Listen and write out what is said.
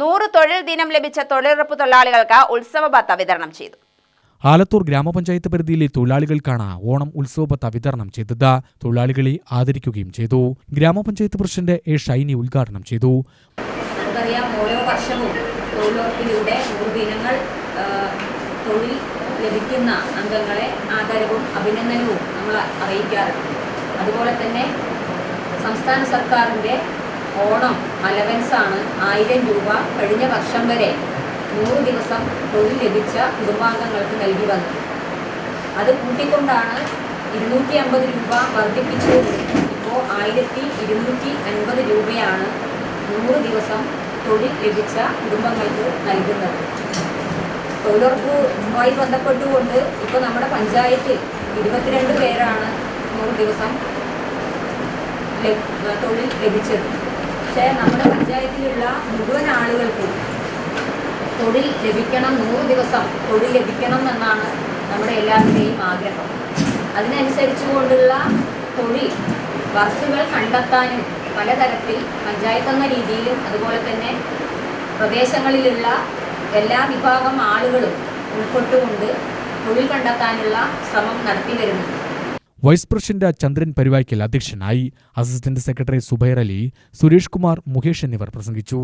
നൂറ് തൊഴിൽ ദിനം ലഭിച്ച തൊഴിലുറപ്പ് തൊഴിലാളികൾക്ക് ഉത്സവ ഭത്ത വിതരണം ചെയ്തു. ആലത്തൂർ ഗ്രാമപഞ്ചായത്ത് പരിധിയിലെ തൊഴിലാളികൾക്കാണ് ഓണം ഉത്സവബത്ത വിതരണം ചെയ്തത്. തൊഴിലാളികളെ ആദരിക്കുകയും ചെയ്തു. ഗ്രാമപഞ്ചായത്ത് പ്രസിഡന്റ് എ ഷൈനി ഉദ്ഘാടനം ചെയ്തു. നമുക്കറിയാം ഓരോ വർഷവും തൊഴിലുറപ്പിലൂടെ നൂറ് ദിനങ്ങൾ തൊഴിൽ ലഭിക്കുന്ന അംഗങ്ങളെ ആദരവും അഭിനന്ദനവും നമ്മൾ അറിയിക്കാറുണ്ട്. അതുപോലെ തന്നെ സംസ്ഥാന സർക്കാരിന്റെ ഓണം അലവൻസാണ് ആയിരം രൂപ കഴിഞ്ഞ വർഷം വരെ നൂറ് ദിവസം തൊഴിൽ ലഭിച്ച കുടുംബാംഗങ്ങൾക്ക് നൽകി വന്നത് അത് കൂട്ടിക്കൊണ്ടാണ് ഇരുന്നൂറ്റി അമ്പത് രൂപ വർദ്ധിപ്പിച്ചത്. ഇപ്പോൾ ആയിരത്തി ഇരുന്നൂറ്റി അൻപത് രൂപയാണ് നൂറ് ദിവസം തൊഴിൽ ലഭിച്ച കുടുംബങ്ങൾക്ക് നൽകുന്നത്. തൊഴിലുറപ്പുമായി ബന്ധപ്പെട്ടുകൊണ്ട് ഇപ്പോൾ നമ്മുടെ പഞ്ചായത്തിൽ ഇരുപത്തിരണ്ട് പേരാണ് നൂറ് ദിവസം തൊഴിൽ ലഭിച്ചത്. പക്ഷേ നമ്മുടെ പഞ്ചായത്തിലുള്ള മുഴുവൻ ആളുകൾക്കും തൊഴിൽ ലഭിക്കണം നൂറ് ദിവസം തൊഴിൽ ലഭിക്കണം എന്നാണ് നമ്മുടെ എല്ലാവരുടെയും ആഗ്രഹം. അതിനനുസരിച്ചുകൊണ്ടുള്ള തൊഴിൽ വർക്കുകൾ കണ്ടെത്താനും പലതരത്തിൽ പഞ്ചായത്ത് എന്ന രീതിയിലും അതുപോലെ തന്നെ പ്രദേശങ്ങളിലുള്ള എല്ലാ വിഭാഗം ആളുകളും ഉൾപ്പെട്ടുകൊണ്ട് തൊഴിൽ കണ്ടെത്താനുള്ള ശ്രമം നടത്തി വരുന്നുണ്ട്. വൈസ് പ്രസിഡന്റ് ചന്ദ്രൻ പരിവായ്ക്കൽ അധ്യക്ഷനായി അസിസ്റ്റന്റ് സെക്രട്ടറി സുബൈർ അലി സുരേഷ് കുമാർ മുകേഷ് എന്നിവർ പ്രസംഗിച്ചു.